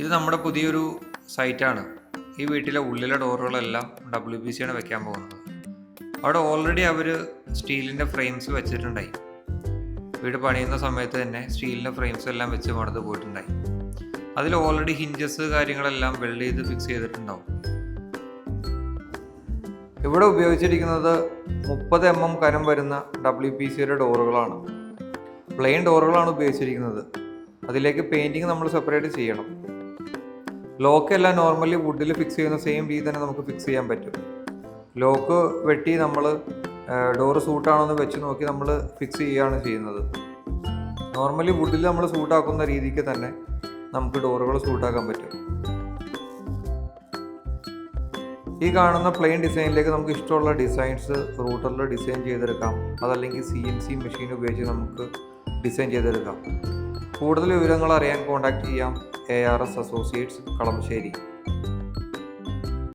ഇത് നമ്മുടെ പുതിയൊരു സൈറ്റാണ്. ഈ വീട്ടിലെ ഉള്ളിലെ ഡോറുകളെല്ലാം ഡബ്ല്യു ബി സി ആണ് വെക്കാൻ പോകുന്നത്. അവിടെ ഓൾറെഡി അവർ സ്റ്റീലിന്റെ ഫ്രെയിംസ് വെച്ചിട്ടുണ്ടായി. വീട് പണിയുന്ന സമയത്ത് തന്നെ സ്റ്റീലിന്റെ ഫ്രെയിംസ് എല്ലാം വെച്ച് പണിത് പോയിട്ടുണ്ടായി. അതിൽ ഓൾറെഡി ഹിഞ്ചസ് കാര്യങ്ങളെല്ലാം വെൽഡ് ചെയ്ത് ഫിക്സ് ചെയ്തിട്ടുണ്ടാവും. ഇവിടെ ഉപയോഗിച്ചിരിക്കുന്നത് മുപ്പത് എം എം കനം വരുന്ന ഡബ്ല്യു പി സിയുടെ ഡോറുകളാണ്. പ്ലെയിൻ ഡോറുകളാണ് ഉപയോഗിച്ചിരിക്കുന്നത്. അതിലേക്ക് പെയിന്റിങ് നമ്മൾ സെപ്പറേറ്റ് ചെയ്യണം. ലോക്ക് എല്ലാം നോർമലി വുഡിൽ ഫിക്സ് ചെയ്യുന്ന സെയിം രീതി തന്നെ നമുക്ക് ഫിക്സ് ചെയ്യാൻ പറ്റും. ലോക്ക് വെട്ടി നമ്മൾ ഡോറ് സൂട്ടാണോ എന്ന് വെച്ച് നോക്കി നമ്മൾ ഫിക്സ് ചെയ്യുകയാണ് ചെയ്യുന്നത്. നോർമലി വുഡിൽ നമ്മൾ സൂട്ടാക്കുന്ന രീതിക്ക് തന്നെ നമുക്ക് ഡോറുകൾ സൂട്ടാക്കാൻ പറ്റും. ഈ കാണുന്ന പ്ലെയിൻ ഡിസൈനിലേക്ക് നമുക്ക് ഇഷ്ടമുള്ള ഡിസൈൻസ് റൂട്ടറിൽ ഡിസൈൻ ചെയ്തെടുക്കാം. അതല്ലെങ്കിൽ സി എൻ സി മെഷീൻ ഉപയോഗിച്ച് നമുക്ക് ഡിസൈൻ ചെയ്തെടുക്കാം. കൂടുതൽ വിവരങ്ങൾ അറിയാൻ കോൺടാക്ട് ചെയ്യാം A R S associates Kalamassery.